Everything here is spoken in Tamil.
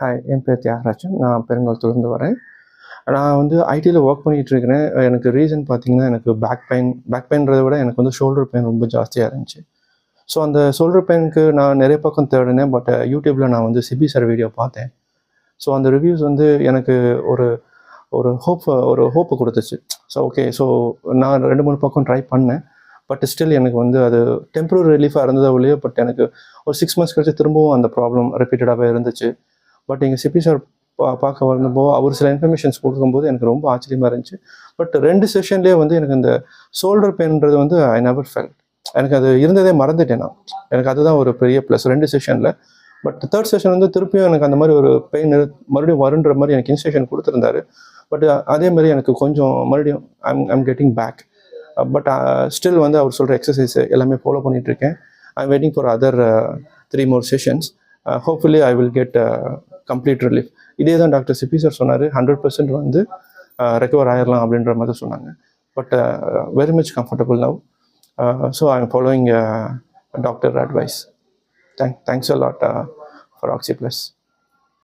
ஹாய் என் பேர் தியாகராஜன். நான் பெருங்காலத்துலேருந்து வரேன். நான் வந்து ஐடியில் ஒர்க் பண்ணிகிட்டு இருக்கிறேன் எனக்கு ரீசன் பார்த்தீங்கன்னா எனக்கு பேக் பெயின் பேக் பெயின்றதை விட எனக்கு வந்து ஷோல்டர் பெயின் ரொம்ப ஜாஸ்தியாக இருந்துச்சு. ஸோ அந்த ஷோல்டர் பெயினுக்கு நான் நிறைய பக்கம் தேடினேன். பட் யூடியூப்பில் நான் வந்து சிபி சார் வீடியோ பார்த்தேன். ஸோ அந்த ரிவ்யூஸ் வந்து எனக்கு ஒரு ஒரு ஹோப் ஒரு ஹோப்பு கொடுத்துச்சு. ஸோ ஓகே ஸோ நான் ரெண்டு மூணு பக்கம் ட்ரை பண்ணேன். பட் ஸ்டில் எனக்கு வந்து அது டெம்பரரி ரிலீஃபாக இருந்ததோ இல்லையோ பட் எனக்கு ஒரு சிக்ஸ் மந்த்ஸ் கழிச்சு திரும்பவும் அந்த ப்ராப்ளம் ரிப்பீட்டடாகவே இருந்துச்சு. பட் எங்கள் சிபி சார் பா பார்க்க வந்தபோது அவர் சில இன்ஃபர்மேஷன்ஸ் கொடுக்கும்போது எனக்கு ரொம்ப ஆச்சரியமாக இருந்துச்சு. பட் ரெண்டு செஷன்லேயே வந்து எனக்கு இந்த ஷோல்டர் பெயின்ன்றது வந்து ஐ நெவர் ஃபெல் எனக்கு அது இருந்ததே மறந்துட்டேன் நான். எனக்கு அதுதான் ஒரு பெரிய ப்ளஸ் ரெண்டு செஷனில் பட் தேர்ட் செஷன் வந்து திருப்பியும் எனக்கு அந்த மாதிரி ஒரு பெயின் மறுபடியும் வருன்ற மாதிரி எனக்கு இன்ஸ்டேஷன் கொடுத்துருந்தாரு. பட் அதே மாதிரி எனக்கு கொஞ்சம் மறுபடியும் I'm I'm getting back but still வந்து அவர் சொல்கிற எக்ஸசைஸ் எல்லாமே ஃபாலோ பண்ணிகிட்ருக்கேன் இருக்கேன். I am waiting for other three more sessions hopefully I will get complete relief இதே தான் டாக்டர் சிபி சார் சொன்னார் ஹண்ட்ரட் பர்சன்ட் வந்து ரெக்கவர் ஆயிடலாம் அப்படின்ற மாதிரி சொன்னாங்க. But very much comfortable now so I am following doctor advice thank thanks a lot for Oxy plus